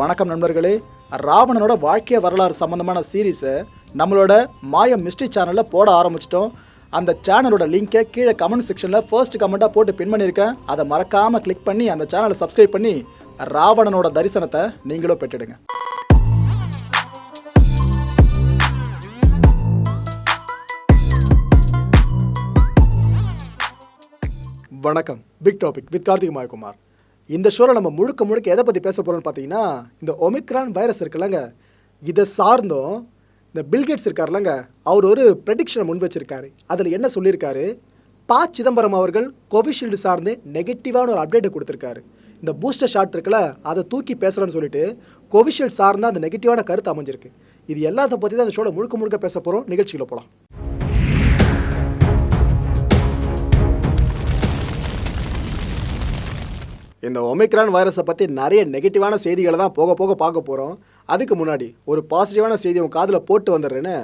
வணக்கம் நண்பர்களே. ராவணனோட வாழ்க்கை வரலாறு சம்மந்தமான சீரீஸை நம்மளோட மாயம் மிஸ்ட்ரி சேனலில் போட ஆரம்பிச்சிட்டோம். அந்த சேனலோட லிங்கை கீழே கமெண்ட் செக்ஷனில் ஃபர்ஸ்ட் கமெண்ட்டாக போட்டு பின் பண்ணியிருக்கேன். அதை மறக்காமல் கிளிக் பண்ணி அந்த சேனலை சப்ஸ்கிரைப் பண்ணி ராவணனோட தரிசனத்தை நீங்களும் பெற்றுடுங்க. வணக்கம். Big topic with Karthik Mayakumar. இந்த ஷோவில் நம்ம முழுக்க முழுக்க எதை பற்றி பேச போகிறோம்னு பார்த்தீங்கன்னா இந்த ஒமிக்ரான் வைரஸ் இருக்குல்லங்க. இதை சார்ந்தும் இந்த பில்கேட்ஸ் இருக்கார்லங்க அவர் ஒரு ப்ரெடிக்ஷனை முன் வச்சிருக்காரு. அதில் என்ன சொல்லியிருக்காரு? ப சிதம்பரம் அவர்கள் கோவிஷீல்டு சார்ந்து நெகட்டிவான ஒரு அப்டேட்டை கொடுத்துருக்காரு. இந்த பூஸ்டர் ஷாட் இருக்குல்ல அதை தூக்கி பேசலான்னு சொல்லிட்டு கோவிஷீல்டு சார்ந்த அந்த நெகட்டிவான கருத்து அமைஞ்சிருக்கு. இது எல்லாத்த பற்றி தான் அந்த ஷோவில் முழுக்க முழுக்க பேச போகிறோம் நிகழ்ச்சியில் போகலாம் இந்த ஒமிக்ரான் வைரஸை பற்றி நிறைய நெகட்டிவான செய்திகளை தான் போக போக பார்க்க போகிறோம் அதுக்கு முன்னாடி ஒரு பாசிட்டிவான செய்தி உங்கள் காதில் போட்டு வந்துடுறேன்னு.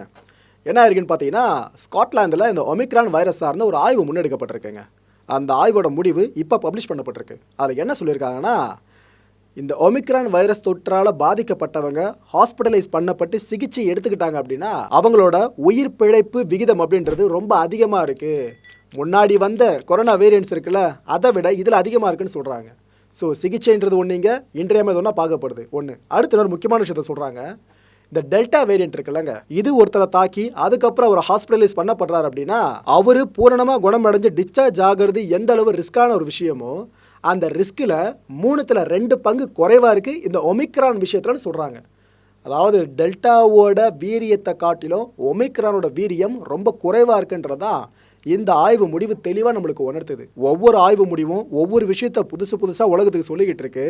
என்ன இருக்குன்னு பார்த்தீங்கன்னா ஸ்காட்லாந்தில் இந்த ஒமிக்ரான் வைரஸ் சார்ந்த ஒரு ஆய்வு முன்னெடுக்கப்பட்டிருக்குங்க. அந்த ஆய்வோட முடிவு இப்போ பப்ளிஷ் பண்ணப்பட்டிருக்கு. அதில் என்ன சொல்லியிருக்காங்கன்னா இந்த ஒமிக்ரான் வைரஸ் தொற்றால் பாதிக்கப்பட்டவங்க ஹாஸ்பிட்டலைஸ் பண்ணப்பட்டு சிகிச்சை எடுத்துக்கிட்டாங்க அப்படின்னா அவங்களோட உயிர் பிழைப்பு விகிதம் அப்படின்றது ரொம்ப அதிகமாக இருக்குது முன்னாடி வந்த கொரோனா வேரியன்ட்ஸ் இருக்குல்ல அதை விட இதில் அதிகமாக இருக்குன்னு சொல்கிறாங்க ஸோ சிகிச்சைன்றது ஒன்று இங்கே இன்றியமையாது ஒன்றா பார்க்கப்படுது. ஒன்று அடுத்த ஒரு முக்கியமான விஷயத்த சொல்கிறாங்க இந்த டெல்டா வேரியன்ட் இருக்குல்லங்க. இது ஒருத்தரை தாக்கி அதுக்கப்புறம் அவர் ஹாஸ்பிட்டலைஸ் பண்ணப்படுறாரு அப்படின்னா அவர் பூரணமாக குணமடைஞ்சு டிஸ்சார்ஜ் ஆகிறது எந்த அளவு ரிஸ்க்கான ஒரு விஷயமோ அந்த ரிஸ்கில் மூணுத்தில் ரெண்டு பங்கு குறைவாக இருக்குது இந்த ஒமிக்ரான் விஷயத்துலன்னு சொல்கிறாங்க அதாவது டெல்டாவோட வீரியத்தை காட்டிலும் ஒமிக்ரானோட வீரியம் ரொம்ப குறைவாக இருக்குன்றதான் இந்த ஆய்வு முடிவு தெளிவாக நம்மளுக்கு உணர்த்துது. ஒவ்வொரு ஆய்வு முடிவும் ஒவ்வொரு விஷயத்த புதுசு புதுசாக உலகத்துக்கு சொல்லிக்கிட்டு இருக்கு.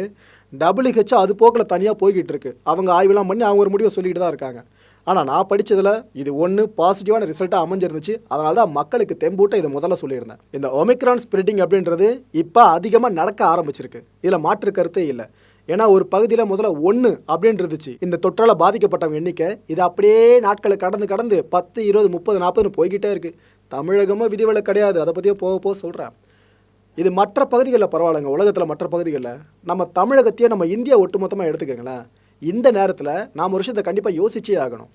டபிள்யூஹெச் அது போக்கில் தனியாக போய்கிட்டு இருக்கு. அவங்க ஆய்வெல்லாம் பண்ணி அவங்க ஒரு முடிவை சொல்லிக்கிட்டு தான் இருக்காங்க. ஆனால் நான் படித்ததில் இது ஒன்று பாசிட்டிவான ரிசல்ட்டாக அமைஞ்சிருந்துச்சு. அதனால தான் மக்களுக்கு தெம்பூட்ட இதை முதல்ல சொல்லியிருந்தேன். இந்த ஒமிக்ரான் ஸ்ப்ரெட்டிங் அப்படின்றது இப்போ அதிகமாக நடக்க ஆரம்பிச்சிருக்கு. இதில் மாற்று கருத்தே இல்லை. ஏன்னா ஒரு பகுதியில் முதல்ல ஒன்று அப்படின்னு இருந்துச்சு இந்த தொற்றால் பாதிக்கப்பட்டவங்க எண்ணிக்கை இது அப்படியே நாட்களை கடந்து கடந்து பத்து இருபது முப்பது நாற்பதுன்னு போய்கிட்டே இருக்குது தமிழகமும் விதிவிலக்கு கிடையாது. அதை பற்றியே போக போக சொல்கிறேன் இது மற்ற பகுதிகளில் பரவாயில்லைங்க. உலகத்தில் மற்ற பகுதிகளில் நம்ம தமிழகத்தையே நம்ம இந்தியா ஒட்டுமொத்தமாக எடுத்துக்கோங்களேன். இந்த நேரத்தில் நாம் ஒரு விஷயத்தை கண்டிப்பாக யோசிச்சே ஆகணும்.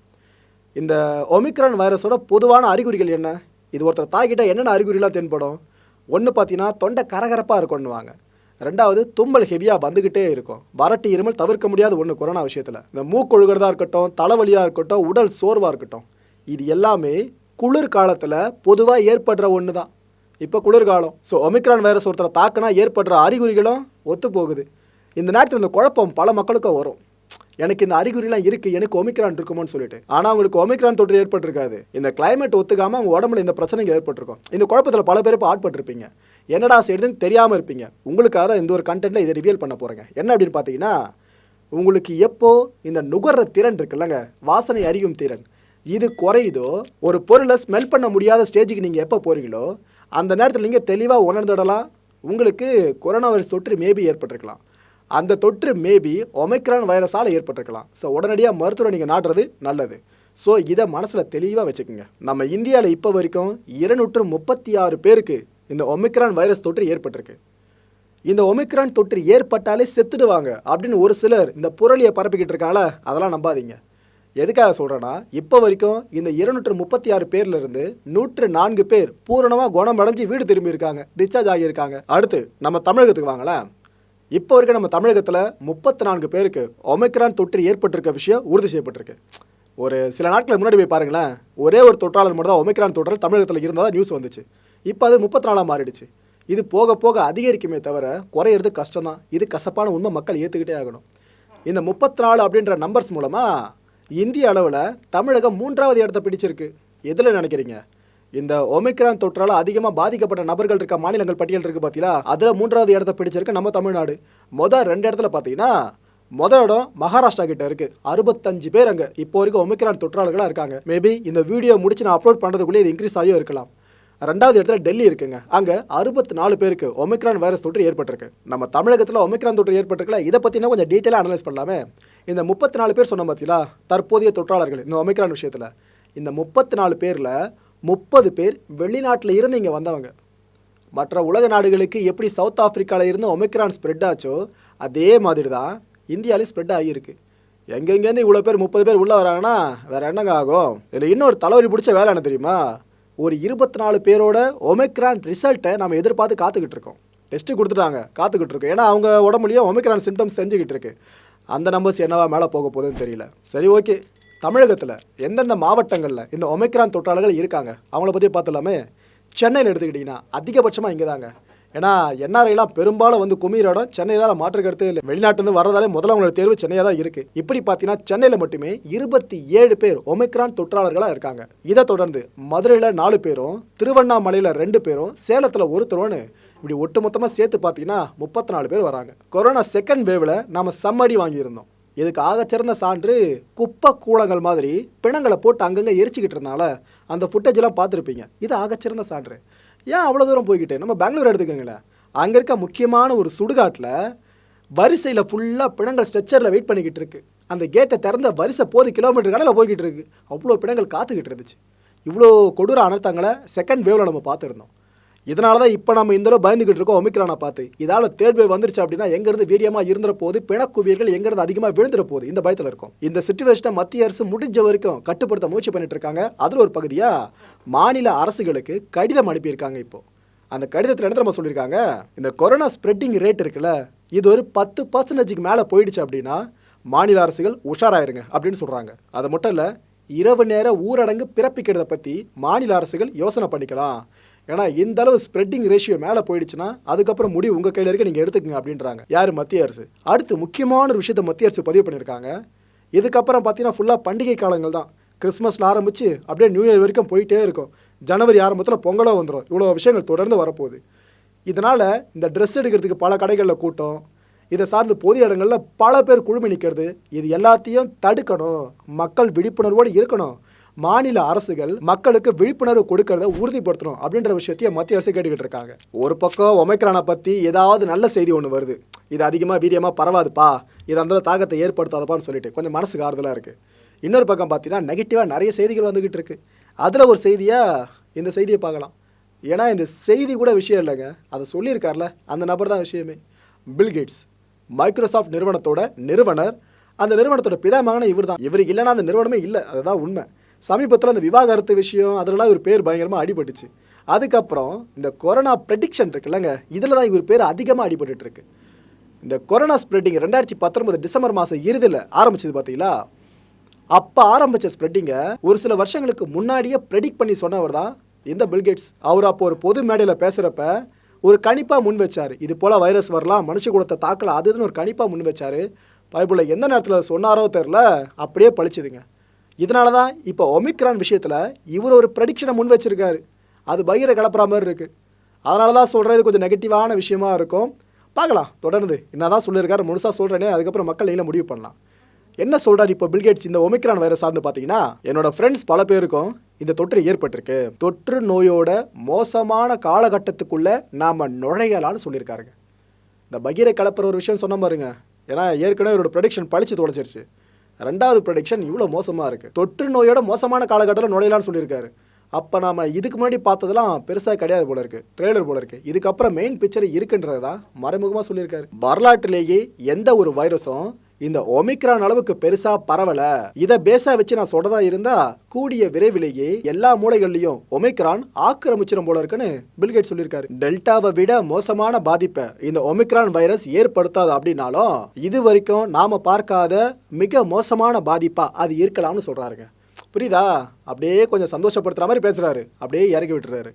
இந்த ஒமிக்ரான் வைரஸோட பொதுவான அறிகுறிகள் என்ன? இது ஒருத்தர் தாக்கிட்டால் என்னென்ன அறிகுறிலாம் தென்படும்? ஒன்று பார்த்தீங்கன்னா தொண்டை கரகரப்பாக இருக்கும்னுவாங்க. ரெண்டாவது தும்மல் ஹெவியாக வந்துக்கிட்டே இருக்கும். வரட்டு இருமல் தவிர்க்க முடியாத ஒன்று கொரோனா விஷயத்தில். இந்த மூக்கொழுகிறதா இருக்கட்டும் தலைவலியாக இருக்கட்டும் உடல் சோர்வாக இருக்கட்டும். இது எல்லாமே குளிர் காலத்தில் பொதுவாக ஏற்படுற ஒன்று தான் இப்போ குளிர்காலம். ஸோ ஒமிக்ரான் வைரஸ் ஒருத்தரை தாக்குனா ஏற்படுற அறிகுறிகளும் ஒத்து போகுது இந்த நேரத்தில் இந்த குழப்பம் பல மக்களுக்கும் வரும். எனக்கு இந்த அறிகுறிலாம் இருக்குது எனக்கு ஒமிக்ரான் இருக்குமோன்னு சொல்லிட்டு. ஆனால் அவங்களுக்கு ஒமிக்ரான் தொற்று ஏற்பட்டிருக்காது. இந்த கிளைமேட் ஒத்துக்காமல் அவங்க உடம்புல இந்த பிரச்சனைகள் ஏற்பட்டிருக்கும். இந்த குழப்பத்தில் பல பேர் இப்போ ஆட்பட்டிருப்பீங்க. என்னடா செய்யுதுன்னு தெரியாமல் இருப்பீங்க. உங்களுக்காக தான் இந்த ஒரு கண்டென்ட்டில் இதை ரிவியல் பண்ண போகிறேங்க என்ன அப்படின்னு பார்த்தீங்கன்னா உங்களுக்கு எப்போ இந்த நுகர்ற திறன் இருக்குல்லங்க. வாசனை அறியும் திறன். இது குறையுதோ? ஒரு பொருளை ஸ்மெல் பண்ண முடியாத ஸ்டேஜுக்கு நீங்கள் எப்போ போகிறீங்களோ அந்த நேரத்தில் நீங்கள் தெளிவாக உணர்ந்துடலாம் உங்களுக்கு கொரோனா வைரஸ் தொற்று மேபி ஏற்பட்டிருக்கலாம். அந்த தொற்று மேபி ஒமைக்ரான் வைரஸால் ஏற்பட்டிருக்கலாம். ஸோ உடனடியாக மருத்துவரை நீங்கள் நாடுறது நல்லது. ஸோ இதை மனசில் தெளிவாக வச்சுக்கோங்க. நம்ம இந்தியாவில் இப்போ வரைக்கும் இருநூற்று முப்பத்தி ஆறு பேருக்கு இந்த ஒமிக்ரான் வைரஸ் தொற்று ஏற்பட்டிருக்கு. இந்த ஒமிக்ரான் தொற்று ஏற்பட்டாலே செத்துடுவாங்க அப்படின்னு ஒரு சிலர் இந்த புரளியை பரப்பிக்கிட்டு இருக்காங்கள? அதெல்லாம் நம்பாதீங்க. எதுக்காக சொல்கிறேன்னா இப்போ வரைக்கும் இந்த இருநூற்று முப்பத்தி ஆறு பேர்ல இருந்து நூற்று நான்கு பேர் பூரணமாக குணமடைஞ்சு வீடு திரும்பியிருக்காங்க டிஸ்சார்ஜ் ஆகியிருக்காங்க. அடுத்து நம்ம தமிழகத்துக்கு வாங்களேன். இப்போ வரைக்கும் நம்ம தமிழகத்தில் முப்பத்தி நான்கு பேருக்கு ஒமிக்ரான் தொற்று ஏற்பட்டிருக்க விஷயம் உறுதி செய்யப்பட்டிருக்கு. ஒரு சில நாட்கள் முன்னாடி போய் பாருங்களேன் ஒரே ஒரு தொற்றாளர் மட்டும் தான் ஒமிக்ரான் தொற்றால் தமிழகத்தில் இருந்தால் நியூஸ் வந்துச்சு. இப்போ அது முப்பத்தி நாலாக மாறிடுச்சு. இது போக போக அதிகரிக்குமே தவிர குறையிறது கஷ்டம் தான் இது கசப்பான உண்மை மக்கள் ஏற்றுக்கிட்டே ஆகணும். இந்த முப்பத்தி நாலு அப்படின்ற நம்பர்ஸ் மூலமாக இந்திய அளவில் தமிழகம் மூன்றாவது இடத்த பிடிச்சிருக்கு. எதில் நினைக்கிறீங்க? இந்த ஒமிக்ரான் தொற்றால் அதிகமாக பாதிக்கப்பட்ட நபர்கள் இருக்க மாநிலங்கள் பட்டியல் இருக்குது பார்த்தீங்களா அதில் மூன்றாவது இடத்த பிடிச்சிருக்கு நம்ம தமிழ்நாடு. மொதல் ரெண்டு இடத்துல பார்த்தீங்கன்னா மொதல் இடம் மகாராஷ்டிரா கிட்ட இருக்கு. அறுபத்தஞ்சு பேர் அங்கே. இப்போ வரைக்கும் ஒமிக்ரான் தொற்றாளர்களாக இருக்காங்க. மேபி இந்த வீடியோ முடிச்சு நான் அப்லோட் பண்ணுறதுக்குள்ளே இது இன்க்ரீஸ் ஆகியும் இருக்கலாம். ரெண்டாவது இடத்துல டெல்லி இருக்குங்க. அங்கே அறுபத்தி நாலு பேருக்கு ஒமிக்ரான் வைரஸ் தொற்று ஏற்பட்டிருக்கு. நம்ம தமிழகத்தில் ஒமிக்ரான் தொற்று ஏற்பட்டிருக்கல இதை பற்றினா கொஞ்சம் டீட்டெயிலாக அனலைஸ் பண்ணலாமே. இந்த முப்பத்தி நாலு பேர் சொன்ன பார்த்தீங்களா தற்போதைய தொற்றாளர்கள் இந்த ஒமிக்ரான் விஷயத்தில். இந்த முப்பத்தி நாலு பேரில் முப்பது பேர் வெளிநாட்டில் இருந்து இங்கே வந்தவங்க. மற்ற உலக நாடுகளுக்கு எப்படி சவுத் ஆப்பிரிக்காவில் இருந்து ஒமைக்ரான் ஸ்ப்ரெட் ஆச்சோ அதே மாதிரி தான் இந்தியாவிலே ஸ்ப்ரெட் ஆகியிருக்கு. எங்கெங்கேருந்து இவ்வளோ பேர் முப்பது பேர் உள்ளே வராங்கன்னா வேறு என்னங்க ஆகும்? இதில் இன்னொரு தலைவரி பிடிச்ச வேலை என்ன தெரியுமா? ஒரு இருபத்தி நாலு பேரோட ஒமைக்ரான் ரிசல்ட்டை நம்ம எதிர்பார்த்து காத்துக்கிட்டு இருக்கோம். டெஸ்ட்டு கொடுத்துட்டாங்க காத்துக்கிட்டு இருக்கோம். ஏன்னா அவங்க உடம்புலையும் ஒமிக்ரான் சிம்டம்ஸ் தெரிஞ்சுக்கிட்டு இருக்கு. அந்த நம்பர்ஸ் என்னவா மேலே போக போகுதுன்னு தெரியல. சரி ஓகே தமிழகத்தில் எந்தெந்த மாவட்டங்களில் இந்த ஒமைக்ரான் தொற்றாளர்கள் இருக்காங்க? அவங்கள பற்றி பார்த்துலாமே சென்னையில் எடுத்துக்கிட்டிங்கன்னா அதிகபட்சமாக இங்கே தாங்க ஏன்னா என்ஆர்ஐலாம் பெரும்பாலும் வந்து குமிர இடம் சென்னை தான் மாற்று இல்லை. வெளிநாட்டிலிருந்து வரதாலே முதல்ல அவங்களோட தேர்வு சென்னையாக தான் இருக்குது இப்படி பார்த்தீங்கன்னா சென்னையில் மட்டுமே இருபத்தி ஏழு பேர் ஒமிக்ரான் தொற்றாளர்களாக இருக்காங்க. இதை தொடர்ந்து மதுரையில் நாலு பேரும் திருவண்ணாமலையில் ரெண்டு பேரும் சேலத்தில் ஒருத்தரோன்னு இப்படி ஒட்டுமொத்தமாக சேர்த்து பார்த்தீங்கன்னா முப்பத்தி நாலு பேர் வராங்க. கொரோனா செகண்ட் வேவில் நாம் சம்மடி வாங்கியிருந்தோம். இதுக்கு ஆகச்சிறந்த சான்று குப்பை கூளங்கள் மாதிரி பிணங்களை போட்டு அங்கங்கே எரிச்சிக்கிட்டு இருந்தால அந்த ஃபுட்டேஜ்லாம் பார்த்துருப்பீங்க. இது ஆகச்சிறந்த சான்று. ஏன் அவ்வளோ தூரம் போய்கிட்டு நம்ம பெங்களூர் எடுத்துக்கோங்களேன். அங்கே இருக்க முக்கியமான ஒரு சுடுகாட்டில் வரிசையில் ஃபுல்லாக பிணங்கள் ஸ்ட்ரெச்சரில் வெயிட் பண்ணிக்கிட்டு இருக்கு. அந்த கேட்டை திறந்த வரிசை போது கிலோமீட்டர் கடையில் போய்கிட்டு இருக்கு. அவ்வளோ பிணங்கள் காத்துக்கிட்டு இருந்துச்சு. இவ்வளோ கொடூர அனர்த்தங்களை செகண்ட் வேவில் நம்ம பார்த்துருந்தோம். இதனால தான் இப்போ நம்ம இந்த அளவு பயந்துக்கிட்டு இருக்கோம் ஒமிக்ரானை பார்த்து. இதால் தேர்ட் வேவ் வந்துருச்சு அப்படின்னா எங்கேருந்து வீரியமாக இருந்துற போது பிணக்குவியர்கள் எங்கேருந்து அதிகமாக விழுந்துற போது இந்த பயத்தில் இருக்கும். இந்த சுச்சுவேஷனை மத்திய அரசு முடிஞ்ச வரைக்கும் கட்டுப்படுத்த முயற்சி பண்ணிட்டு இருக்காங்க. அதில் ஒரு பகுதியாக மாநில அரசுகளுக்கு கடிதம் அனுப்பியிருக்காங்க இப்போ. அந்த கடிதத்தில் என்ன நம்ம சொல்லியிருக்காங்க? இந்த கொரோனா ஸ்ப்ரெட்டிங் ரேட் இருக்குல்ல இது ஒரு பத்து பர்சன்டேஜுக்கு மேலே போயிடுச்சு அப்படின்னா மாநில அரசுகள் உஷாராயிருங்க அப்படின்னு சொல்கிறாங்க அது மட்டும் இல்லை இரவு நேர ஊரடங்கு பிறப்பிக்கிறத பற்றி மாநில அரசுகள் யோசனை பண்ணிக்கலாம். ஏன்னா இந்த அளவு ஸ்ப்ரெட்டிங் ரேஷியோ மேலே போயிடுச்சுன்னா அதுக்கப்புறம் முடிவு உங்கள் கையில் இருக்க நீங்கள் எடுத்துக்கங்க அப்படின்றாங்க. யார்? மத்திய அரசு. அடுத்து முக்கியமான ஒரு விஷயத்தை மத்திய அரசு பதிவு பண்ணியிருக்காங்க. இதுக்கப்புறம் பார்த்தீங்கன்னா ஃபுல்லாக பண்டிகை காலங்கள் தான். கிறிஸ்மஸில் ஆரம்பித்து அப்படியே நியூ இயர் வரைக்கும் போயிட்டே இருக்கும். ஜனவரி ஆரம்பத்தில் பொங்கலோ வந்துடும் இவ்வளோ விஷயங்கள் தொடர்ந்து வரப்போகுது. இதனால் இந்த ட்ரெஸ் எடுக்கிறதுக்கு பல கடைகளில் கூட்டம் இதை சார்ந்து பொது இடங்களில் பல பேர் குழுமி நிற்கிறது இது எல்லாத்தையும் தடுக்கணும். மக்கள் விழிப்புணர்வோடு இருக்கணும். மாநில அரசுகள் மக்களுக்கு விழிப்புணர்வு கொடுக்கறத உறுதிப்படுத்தணும் அப்படின்ற விஷயத்தைய மத்திய அரசு கேட்டுக்கிட்டு இருக்காங்க. ஒரு பக்கம் ஒமைக்ரானை பற்றி ஏதாவது நல்ல செய்தி ஒன்று வருது. இது அதிகமாக வீரியமாக பரவாதுப்பா. இது அந்த தாக்கத்தை ஏற்படுத்தாதப்பான்னு சொல்லிட்டு கொஞ்சம் மனசுக்கு ஆறுதலாக இருக்குது இன்னொரு பக்கம் பார்த்தீங்கன்னா நெகட்டிவாக நிறைய செய்திகள் வந்துக்கிட்டு இருக்கு. அதில் ஒரு செய்தியாக இந்த செய்தியை பார்க்கலாம். ஏன்னா இந்த செய்தி கூட விஷயம் இல்லைங்க. அதை சொல்லியிருக்கார்ல அந்த நபர் தான் விஷயமே. பில்கேட்ஸ் மைக்ரோசாஃப்ட் நிறுவனத்தோட நிறுவனர். அந்த நிறுவனத்தோட பிதாமகன இவர் தான் இவர் இல்லைன்னா அந்த நிறுவனமே இல்லை. அதுதான் உண்மை. சமீபத்தில் அந்த விவாகரத்து விஷயம் அதிலலாம் இவர் பேர் பயங்கரமாக அடிபட்டுச்சு. அதுக்கப்புறம் இந்த கொரோனா ப்ரெடிக்ஷன் இருக்குல்லங்க இதில் தான் இவர் பேர் அதிகமாக அடிபட்டுருக்கு இந்த கொரோனா ஸ்ப்ரெட்டிங் ரெண்டாயிரத்தி பத்தொன்பது டிசம்பர் மாதம் இறுதியில் ஆரம்பிச்சது பார்த்தீங்களா அப்போ ஆரம்பித்த ஸ்ப்ரெட்டிங்கை ஒரு சில வருஷங்களுக்கு முன்னாடியே ப்ரெடிக்ட் பண்ணி சொன்னவர் தான் இந்த பில்கேட்ஸ் அவர் அப்போ ஒரு பொது மேடையில் பேசுகிறப்ப ஒரு கணிப்பாக முன் வச்சார். இது போல் வைரஸ் வரலாம் மனுஷ குலத்தை தாக்கலாம் அதுன்னு ஒரு கணிப்பாக முன் வச்சார். பைபிளில் எந்த நேரத்தில் சொன்னாரோ தெரில அப்படியே பழிச்சுதுங்க. இதனால தான் இப்போ ஒமிக்ரான் விஷயத்தில் இவர் ஒரு ப்ரெடிக்ஷனை முன் வச்சிருக்காரு. அது பயிரை கலப்புற மாதிரி இருக்குது அதனால தான் சொல்கிறது கொஞ்சம் நெகட்டிவான விஷயமா இருக்கும். பார்க்கலாம் தொடர்ந்து. என்னதான் சொல்லியிருக்காரு முழுசாக சொல்கிறேனே அதுக்கப்புறம் மக்கள் நீங்களே முடிவு பண்ணலாம். என்ன சொல்கிறார் இப்போ பில்கேட்ஸ் இந்த ஒமிக்ரான் வைரஸ் சார்ந்து பார்த்தீங்கன்னா என்னோடய ஃப்ரெண்ட்ஸ் பல பேருக்கும் இந்த தொற்று ஏற்பட்டிருக்கு. தொற்று நோயோட மோசமான காலகட்டத்துக்குள்ளே நாம் நுழையலான்னு சொல்லியிருக்காருங்க. இந்த பகீரை கலப்புற ஒரு விஷயம் சொன்ன பாருங்க. ஏன்னா ஏற்கனவே இவரோட ப்ரொடிக்ஷன் பழிச்சு தொலைச்சிருச்சு ரெண்டாவது ப்ரடிக்ஷன் இவ்வளோ மோசமாக இருக்குது தொற்று நோயோட மோசமான காலகட்டத்தில் நுழையலான்னு சொல்லியிருக்காரு. அப்போ நாம் இதுக்கு முன்னாடி பார்த்ததெல்லாம் பெருசாக கிடையாது போல இருக்கு. ட்ரெய்லர் போல இருக்கு. இதுக்கப்புறம் மெயின் பிக்சர் இருக்குன்றது தான் மறைமுகமாக சொல்லியிருக்காரு. வரலாற்றிலேயே எந்த ஒரு வைரஸும் இந்த ஒமிக்ரான் அளவுக்கு பெருசா பரவல. இதை பேஸா வச்சு நான் சொல்றதா இருந்தா கூடிய விரைவிலேயே எல்லா மூலைகள்லயும் ஒமிக்ரான் ஆக்கிரமிச்சிடும் போல இருக்குன்னு பில்கேட் சொல்லியிருக்காரு. டெல்டாவை விட மோசமான பாதிப்பை இந்த ஒமிக்ரான் வைரஸ் ஏற்படுத்தாது அப்படின்னாலும் இது வரைக்கும் நாம பார்க்காத மிக மோசமான பாதிப்பா அது இருக்கலாம்னு சொல்றாருங்க. புரியுதா? அப்படியே கொஞ்சம் சந்தோஷப்படுத்துற மாதிரி பேசுறாரு. அப்படியே இறக்கி விட்டுறாரு.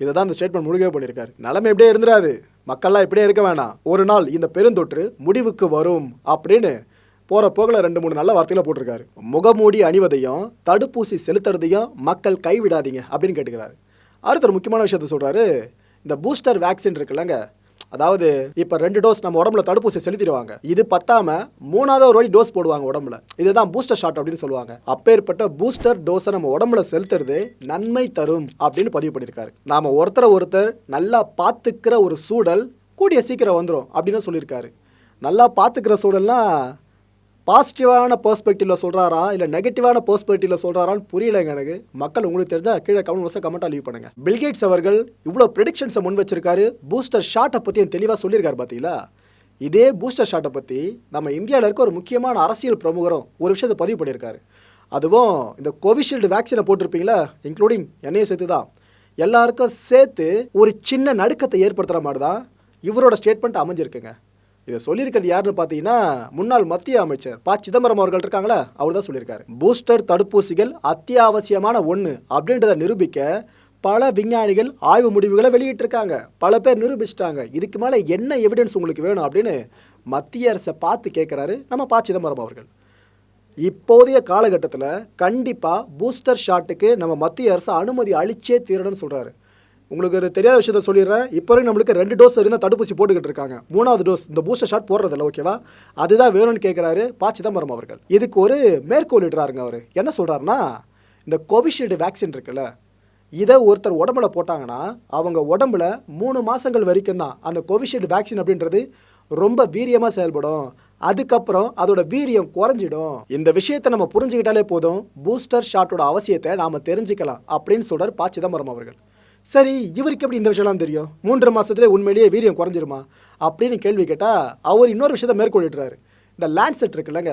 இதை தான் இந்த ஸ்டேட்மெண்ட் முழுகவே பண்ணியிருக்காரு நிலைமை எப்படியே இருந்துராது. மக்கள்லாம் இப்படியே இருக்க வேணாம். ஒரு நாள் இந்த பெருந்தொற்று முடிவுக்கு வரும் அப்படின்னு போகிற போகல ரெண்டு மூணு நல்ல வார்த்தையில் போட்டிருக்காரு. முகமூடி அணிவதையும் தடுப்பூசி செலுத்துறதையும் மக்கள் கைவிடாதீங்க அப்படின்னு கேட்டுக்கிறாரு. அடுத்த ஒரு முக்கியமான விஷயத்த சொல்கிறாரு இந்த பூஸ்டர் வேக்சின் இருக்குல்லங்க அதாவது இப்போ ரெண்டு டோஸ் நம்ம உடம்புல தடுப்பூசி செலுத்திடுவாங்க. இது பத்தாம மூணாவது ஒரு வாட்டி டோஸ் போடுவாங்க உடம்புல. இதுதான் பூஸ்டர் ஷாட் அப்படின்னு சொல்லுவாங்க. அப்பேற்பட்ட பூஸ்டர் டோஸை நம்ம உடம்புல செலுத்துறது நன்மை தரும் அப்படின்னு பதிவு பண்ணியிருக்காரு நாம ஒருத்தரை ஒருத்தர் நல்லா பார்த்துக்கிற ஒரு சூழல் கூடிய சீக்கிரம் வந்துடும் அப்படின்னு சொல்லியிருக்காரு நல்லா பார்த்துக்கிற சூழல்னா பாசிட்டிவான பெர்ஸ்பெக்டிவில் சொல்கிறாரா இல்லை நெகட்டிவான பெர்ஸ்பெக்டிவில் சொல்கிறாரான்னு புரியலைங்க எனக்கு. மக்கள் உங்களுக்கு தெரிஞ்சால் கீழே கமெண்ட் பாக்ஸில் கமெண்ட்டாக லீவ் பண்ணுங்கள் பில்கேட்ஸ் அவர்கள் இவ்வளோ ப்ரெடிக்ஷன்ஸை முன் வச்சிருக்காரு. பூஸ்டர் ஷாட்டை பற்றியும் தெளிவாக சொல்லியிருக்காரு பார்த்தீங்களா இதே பூஸ்டர் ஷாட்டை பற்றி நம்ம இந்தியாவில் இருக்க ஒரு முக்கியமான அரசியல் பிரமுகரும் ஒரு விஷயத்தை பதிவு பண்ணியிருக்காரு. அதுவும் இந்த கோவிஷீல்டு வேக்சினை போட்டிருப்பீங்களா? இன்க்ளூடிங் என்னையை சேர்த்து தான் எல்லாருக்கும் சேர்த்து ஒரு சின்ன நடுக்கத்தை ஏற்படுத்துகிற மாதிரி தான் இவரோட ஸ்டேட்மெண்ட் அமைஞ்சிருக்குங்க. இதை சொல்லியிருக்கிறது யாருன்னு பார்த்தீங்கன்னா முன்னாள் மத்திய அமைச்சர் ப. சிதம்பரம் அவர்கள் இருக்காங்களா அவர் தான் சொல்லியிருக்காரு. பூஸ்டர் தடுப்பூசிகள் அத்தியாவசியமான ஒன்று அப்படின்றத நிரூபிக்க பல விஞ்ஞானிகள் ஆய்வு முடிவுகளை வெளியிட்டிருக்காங்க. பல பேர் நிரூபிச்சிட்டாங்க. இதுக்கு மேலே என்ன எவிடன்ஸ் உங்களுக்கு வேணும் அப்படின்னு மத்திய அரசை பார்த்து கேட்குறாரு நம்ம ப. சிதம்பரம் அவர்கள். இப்போதைய காலகட்டத்தில் கண்டிப்பாக பூஸ்டர் ஷாட்டுக்கு நம்ம மத்திய அரசு அனுமதி அளிச்சே தீரணும்னு சொல்கிறாரு உங்களுக்கு ஒரு தெரியாத விஷயத்த சொல்லிடுறேன். இப்போ வரைக்கும் நம்மளுக்கு ரெண்டு டோஸ் இருந்தால் தடுப்பூசி போட்டுக்கிட்டு இருக்காங்க. மூணாவது டோஸ் இந்த பூஸ்டர் ஷாட் போடுறதில்ல ஓகேவா அதுதான் வேணும்னு கேட்குறாரு பா சிதம்பரம் அவர்கள். இதுக்கு ஒரு மேற்கோளிடுறாருங்க அவர். என்ன சொல்கிறாருன்னா இந்த கோவிஷீல்டு வேக்சின் இருக்குல்ல இதை ஒருத்தர் உடம்புல போட்டாங்கன்னா அவங்க உடம்புல மூணு மாதங்கள் வரைக்கும் தான் அந்த கோவிஷீல்டு வேக்சின் அப்படின்றது ரொம்ப வீரியமாக செயல்படும். அதுக்கப்புறம் அதோட வீரியம் குறைஞ்சிடும். இந்த விஷயத்தை நம்ம புரிஞ்சுக்கிட்டாலே போதும். பூஸ்டர் ஷாட்டோட அவசியத்தை நாம் தெரிஞ்சுக்கலாம் அப்படின்னு சொல்கிறார் பா சிதம்பரம் அவர்கள். சரி இவருக்கு எப்படி இந்த விஷயம்லாம் தெரியும்? மூன்று மாதத்துலேயே உண்மையிலேயே வீரியம் குறைஞ்சிருமா? அப்படின்னு கேள்வி கேட்டால் அவர் இன்னொரு விஷயத்த மேற்கொள்ளிடுறாரு இந்த லேண்ட்செட் இருக்குல்லங்க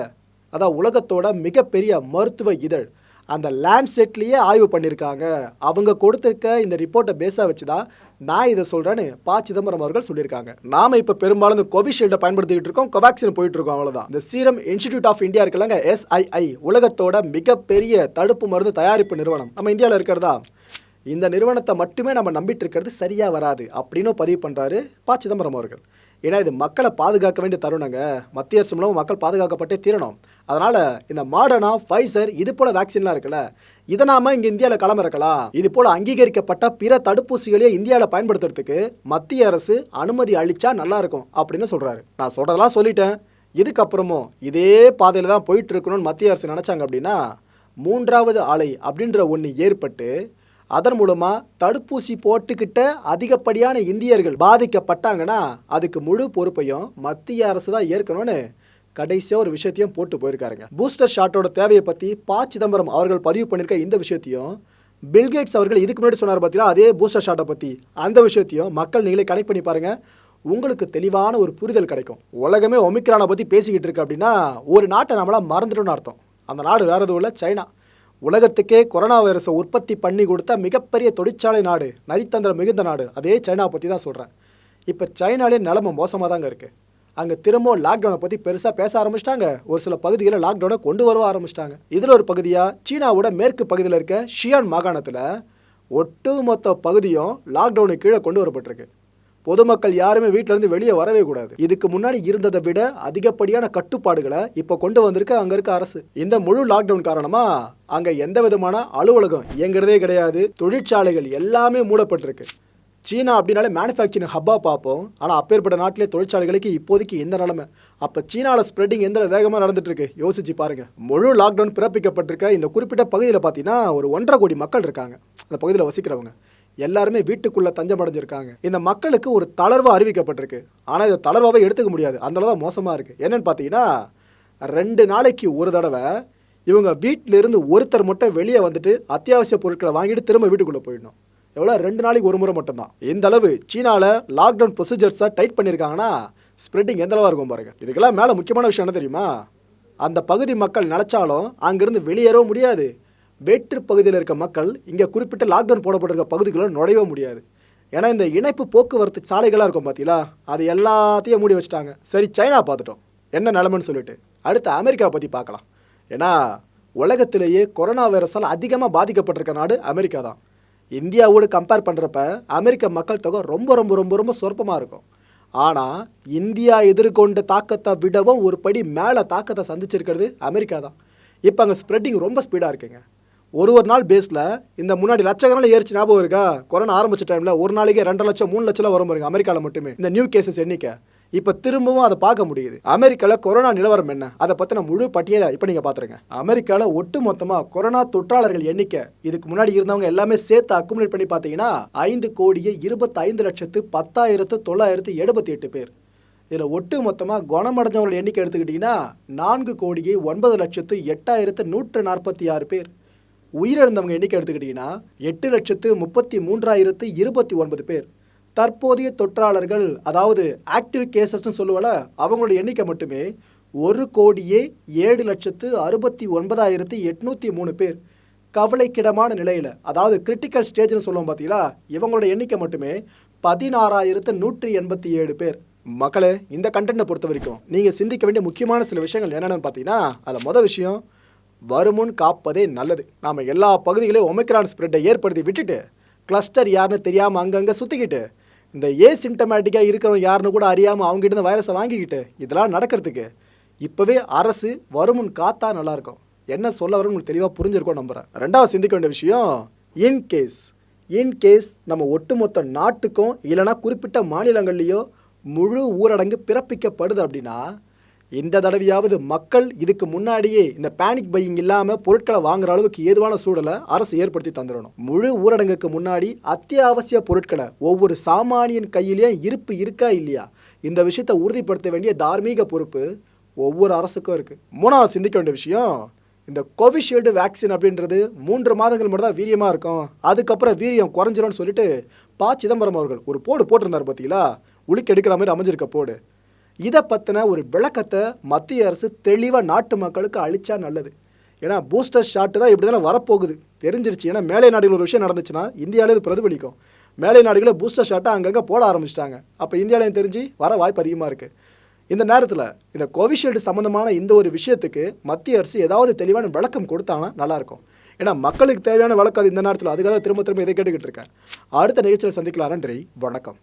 அதான் உலகத்தோட மிகப்பெரிய மருத்துவ இதழ். அந்த லேண்ட்செட்லேயே ஆய்வு பண்ணியிருக்காங்க. அவங்க கொடுத்துருக்க இந்த ரிப்போர்ட்டை பேஸாக வச்சு தான் நான் இதை சொல்கிறேன்னு ப. சிதம்பரம் அவர்கள் சொல்லியிருக்காங்க. நாம் இப்போ பெரும்பாலும் இந்த கோவிஷீல்டை பயன்படுத்திக்கிட்டு இருக்கோம் கோவேக்சின் போயிட்டு இருக்கோம் அவ்வளோதான் இந்த சீரம் இன்ஸ்டிடியூட் ஆஃப் இந்தியா இருக்குல்லங்க எஸ்ஐஐ உலகத்தோட மிகப்பெரிய தடுப்பு மருந்து தயாரிப்பு நிறுவனம். நம்ம இந்தியாவில் இருக்கிறதா? இந்த நிறுவனத்தை மட்டுமே நம்ம நம்பிட்டு இருக்கிறது சரியாக வராது அப்படின்னு பதிவு பண்ணுறாரு ப. சிதம்பரம் அவர்கள். ஏன்னா இது மக்களை பாதுகாக்க வேண்டிய தருணங்க. மத்திய அரசு மூலமாக மக்கள் பாதுகாக்கப்பட்டே தீரணும். அதனால் இந்த மாடர்னா ஃபைசர் இது போல் வேக்சின்லாம் இருக்குல்ல இதை நாம இங்கே இந்தியாவில் களமிறக்கலாம் இது போல் அங்கீகரிக்கப்பட்ட பிற தடுப்பூசிகளையே இந்தியாவில் பயன்படுத்துறதுக்கு மத்திய அரசு அனுமதி அளித்தா நல்லாயிருக்கும் அப்படின்னு சொல்கிறாரு நான் சொல்கிறதெல்லாம் சொல்லிட்டேன். இதுக்கப்புறமும் இதே பாதையில் தான் போயிட்டு இருக்கணும்னு மத்திய அரசு நினச்சாங்க அப்படின்னா மூன்றாவது அலை அப்படின்ற ஒன்று ஏற்பட்டு அதன் மூலமாக தடுப்பூசி போட்டுக்கிட்ட அதிகப்படியான இந்தியர்கள் பாதிக்கப்பட்டாங்கன்னா அதுக்கு முழு பொறுப்பையும் மத்திய அரசு தான் ஏற்கணும்னு கடைசியாக ஒரு விஷயத்தையும் போட்டு போயிருக்காருங்க. பூஸ்டர் ஷாட்டோட தேவையை பற்றி ப. சிதம்பரம் அவர்கள் பதிவு பண்ணியிருக்க இந்த விஷயத்தையும் பில்கேட்ஸ் அவர்கள் இதுக்கு முன்னாடி சொன்னார் பார்த்தீங்களா அதே பூஸ்டர் ஷாட்டை பற்றி அந்த விஷயத்தையும் மக்கள் நீங்களே கனெக்ட் பண்ணி பாருங்க. உங்களுக்கு தெளிவான ஒரு புரிதல் கிடைக்கும். உலகமே ஒமிக்ரானை பற்றி பேசிக்கிட்டு இருக்கு அப்படின்னா ஒரு நாட்டை நம்மளா மறந்துட்டோம்னு அர்த்தம். அந்த நாடு வேறு எதுவும் இல்லை சைனா. உலகத்துக்கே கொரோனா வைரஸை உற்பத்தி பண்ணி கொடுத்த மிகப்பெரிய தொழிற்சாலை நாடு நரித்தந்திரம் மிகுந்த நாடு. அதே சைனா பற்றி தான் சொல்கிறேன் இப்போ சைனாலே நிலமை மோசமாக தாங்க இருக்குது அங்கே திரும்பவும் லாக்டவுனை பற்றி பெருசாக பேச ஆரம்பிச்சிட்டாங்க. ஒரு சில பகுதிகளில் லாக்டவுனை கொண்டு வர ஆரம்பிச்சிட்டாங்க. இதில் ஒரு பகுதியாக சீனாவோட மேற்கு பகுதியில் இருக்க ஷியான் மாகாணத்தில் ஒட்டுமொத்த பகுதியும் லாக்டவுனுக்கு கீழே கொண்டு வரப்பட்டிருக்கு. பொதுமக்கள் யாருமே வீட்டிலேருந்து வெளியே வரவே கூடாது. இதுக்கு முன்னாடி இருந்ததை விட அதிகப்படியான கட்டுப்பாடுகளை இப்போ கொண்டு வந்திருக்க அங்கே இருக்க அரசு. இந்த முழு லாக்டவுன் காரணமாக அங்கே எந்த விதமான அலுவலகம் இயங்குறதே கிடையாது. தொழிற்சாலைகள் எல்லாமே மூடப்பட்டிருக்கு. சீனா அப்படின்னாலே மேனுஃபேக்சரிங் ஹப்பாக பார்ப்போம். ஆனால் அப்பேற்பட்ட நாட்டிலே தொழிற்சாலைகளுக்கு இப்போதைக்கு இந்த நிலமை. அப்போ சீனாவில் ஸ்ப்ரெட்டிங் எந்த வேகமாக நடந்துட்டுருக்கு? யோசிச்சு பாருங்கள் முழு லாக்டவுன் பிறப்பிக்கப்பட்டிருக்க இந்த குறிப்பிட்ட பகுதியில் பார்த்தீங்கன்னா ஒரு ஒன்றரை கோடி மக்கள் இருக்காங்க. அந்த பகுதியில் வசிக்கிறவங்க. எல்லாருமே வீட்டுக்குள்ளே தஞ்சம் அடைஞ்சிருக்காங்க இந்த மக்களுக்கு ஒரு தளர்வு அறிவிக்கப்பட்டிருக்கு. ஆனால் இதை தளர்வாகவே எடுத்துக்க முடியாது. அந்த தான் மோசமாக இருக்குது என்னென்னு பார்த்தீங்கன்னா ரெண்டு நாளைக்கு ஒரு தடவை இவங்க வீட்டிலிருந்து ஒருத்தர் மட்டும் வெளியே வந்துட்டு அத்தியாவசிய பொருட்களை வாங்கிட்டு திரும்ப வீட்டுக்குள்ளே போயிடணும். எவ்வளோ ரெண்டு நாளைக்கு ஒரு முறை மட்டும்தான். இந்த அளவு சீனாவில் லாக்டவுன் ப்ரொசீஜர்ஸை டைட் பண்ணியிருக்காங்கன்னா ஸ்ப்ரெட்டிங் எந்த அளவாக இருக்கும் பாருங்கள் இதுக்கெல்லாம் மேலே முக்கியமான விஷயம் என்ன தெரியுமா? அந்த பகுதி மக்கள் நினச்சாலும் அங்கேருந்து வெளியேறவும் முடியாது. வேற்று பகுதியில் இருக்க மக்கள் இங்கே குறிப்பிட்ட லாக்டவுன் போடப்பட்டிருக்க பகுதிகளில் நுழையவே முடியாது. ஏன்னா இந்த இணைப்பு போக்குவரத்து சாலைகளாக இருக்கும் பார்த்தீங்களா அது எல்லாத்தையும் மூடி வச்சுட்டாங்க. சரி சைனா பார்த்துட்டோம். என்ன நிலமைன்னு சொல்லிட்டு. அடுத்து அமெரிக்கா பற்றி பார்க்கலாம். ஏன்னா உலகத்திலேயே கொரோனா வைரஸால் அதிகமாக பாதிக்கப்பட்டிருக்க நாடு அமெரிக்கா தான். இந்தியாவோடு கம்பேர் பண்ணுறப்ப அமெரிக்க மக்கள் தொகை ரொம்ப ரொம்ப ரொம்ப ரொம்ப சொற்பமாக இருக்கும். ஆனால் இந்தியா எதிர்கொண்ட தாக்கத்தை விடவும் ஒரு படி மேலே தாக்கத்தை சந்திச்சிருக்கிறது அமெரிக்கா தான். இப்போ அங்கே ஸ்ப்ரெட்டிங் ரொம்ப ஸ்பீடாக இருக்குங்க. ஒரு ஒரு நாள் பேஸில் இந்த முன்னாடி லட்சக்கணக்கில் ஏறிச்சு ஞாபகம் இருக்கா? கொரோனா ஆரம்பிச்ச டைமில் ஒரு நாளைக்கு ரெண்டு லட்சம் மூணு லட்சம் வரும் பாருங்க அமெரிக்காவில் மட்டுமே. இந்த நியூ கேசஸ் எண்ணிக்கை. இப்போ திரும்பவும் அதை பார்க்க முடியுது. அமெரிக்காவில் கொரோனா நிலவரம் என்ன? அதை பற்றின முழு பட்டியலை இப்போ நீங்கள் பார்த்துருங்க அமெரிக்காவில் ஒட்டு மொத்தமாக கொரோனா தொற்றாளர்கள் எண்ணிக்கை இதுக்கு முன்னாடி இருந்தவங்க எல்லாமே சேர்த்து அக்குமுலேட் பண்ணி பார்த்தீங்கன்னா ஐந்து கோடியே இருபத்தைந்து லட்சத்து பத்தாயிரத்து தொள்ளாயிரத்து எழுபத்தி எட்டு பேர். இதில் ஒட்டு மொத்தமாக குணமடைஞ்சவங்களோட எண்ணிக்கை எடுத்துக்கிட்டிங்கன்னா நான்கு கோடியே ஒன்பது லட்சத்து எட்டாயிரத்து நூற்று நாற்பத்தி ஆறு பேர். உயிரிழந்தவங்க எண்ணிக்கை எடுத்துக்கிட்டிங்கன்னா எட்டு லட்சத்து முப்பத்தி மூன்றாயிரத்து இருபத்தி ஒன்பது பேர். தற்போதைய தொற்றாளர்கள் அதாவது ஆக்டிவ் கேசஸ்னு சொல்லுவல அவங்களோட எண்ணிக்கை மட்டுமே ஒரு கோடியே ஏழு லட்சத்து அறுபத்தி ஒன்பதாயிரத்தி எட்நூற்றி மூணு பேர். கவலைக்கிடமான நிலையில் அதாவது கிரிட்டிக்கல் ஸ்டேஜ்னு சொல்லுவோம் பார்த்தீங்களா இவங்களோட எண்ணிக்கை மட்டுமே பதினாறாயிரத்து நூற்றி எண்பத்தி ஏழு பேர். மக்களே இந்த கண்டென்ட்டை பொறுத்த வரைக்கும் நீங்கள் சிந்திக்க வேண்டிய முக்கியமான சில விஷயங்கள் என்னென்னு பார்த்தீங்கன்னா அதில் மொதல் விஷயம் வருமுன் காப்பதே நல்லது. நாம் எல்லா பகுதிகளையும் ஒமிக்ரான் ஸ்ப்ரெட்டை ஏற்படுத்தி விட்டுட்டு கிளஸ்டர் யாருன்னு தெரியாமல் அங்கங்கே சுற்றிக்கிட்டு இந்த ஏ சிம்டமேட்டிக்காக இருக்கிறவங்க யாருன்னு கூட அறியாமல் அவங்ககிட்ட இருந்து வைரஸை வாங்கிக்கிட்டு இதெல்லாம் நடக்கிறதுக்கு இப்போவே அரசு வருமுன் காத்தா நல்லாயிருக்கும் என்ன சொல்ல வரும் உங்களுக்கு தெளிவாக புரிஞ்சிருக்கோம் நம்புகிறேன் ரெண்டாவது சிந்திக்க வேண்டிய விஷயம் இன் கேஸ் இன் கேஸ் நம்ம ஒட்டுமொத்த நாட்டுக்கும் இல்லைனா குறிப்பிட்ட மாநிலங்கள்லேயோ முழு ஊரடங்கு பிறப்பிக்கப்படுது அப்படின்னா இந்த தடவையாவது மக்கள் இதுக்கு முன்னாடியே இந்த பேனிக் பையிங் இல்லாமல் பொருட்களை வாங்குற அளவுக்கு ஏதுவான சூழலை அரசு ஏற்படுத்தி தந்துடணும். முழு ஊரடங்குக்கு முன்னாடி அத்தியாவசிய பொருட்களை ஒவ்வொரு சாமானியன் கையிலேயும் இருப்பு இருக்கா இல்லையா? இந்த விஷயத்தை உறுதிப்படுத்த வேண்டிய தார்மீக பொறுப்பு ஒவ்வொரு அரசுக்கும் இருக்குது மூணாவது சிந்திக்க வேண்டிய விஷயம் இந்த கோவிஷீல்டு வேக்சின் அப்படின்றது மூன்று மாதங்கள் மட்டும் தான் வீரியமாக இருக்கும். அதுக்கப்புறம் வீரியம் குறைஞ்சிரும்னு சொல்லிட்டு பா சிதம்பரம் அவர்கள் ஒரு போடு போட்டிருந்தார் பார்த்தீங்களா உலுக்கி எடுக்கிற மாதிரி அமைஞ்சிருக்க போடு. இதை பற்றின ஒரு விளக்கத்தை மத்திய அரசு தெளிவாக நாட்டு மக்களுக்கு அழிச்சா நல்லது. ஏன்னா பூஸ்டர் ஷாட்டு தான் இப்படி தானே வரப்போகுது. தெரிஞ்சிருச்சு. ஏன்னா மேலை நாடுகள் ஒரு விஷயம் நடந்துச்சுன்னா இந்தியாவிலே இது பிரதிபலிக்கும். மேலை நாடுகளில் பூஸ்டர் ஷாட்டை அங்கங்கே போட ஆரம்பிச்சிட்டாங்க. அப்போ இந்தியாவிலையும் தெரிஞ்சு வர வாய்ப்பு அதிகமாக இருக்குது இந்த நேரத்தில் இந்த கோவிஷீல்டு சம்மந்தமான இந்த ஒரு விஷயத்துக்கு மத்திய அரசு ஏதாவது தெளிவான விளக்கம் கொடுத்தாங்கன்னா நல்லாயிருக்கும் ஏன்னா மக்களுக்கு தேவையான விளக்கம் அது இந்த நேரத்தில். அதுக்காக திரும்ப திரும்ப இதை கேட்டுக்கிட்டு இருக்கேன். அடுத்த நிகழ்ச்சியில் சந்திக்கலாம். நன்றி. வணக்கம்.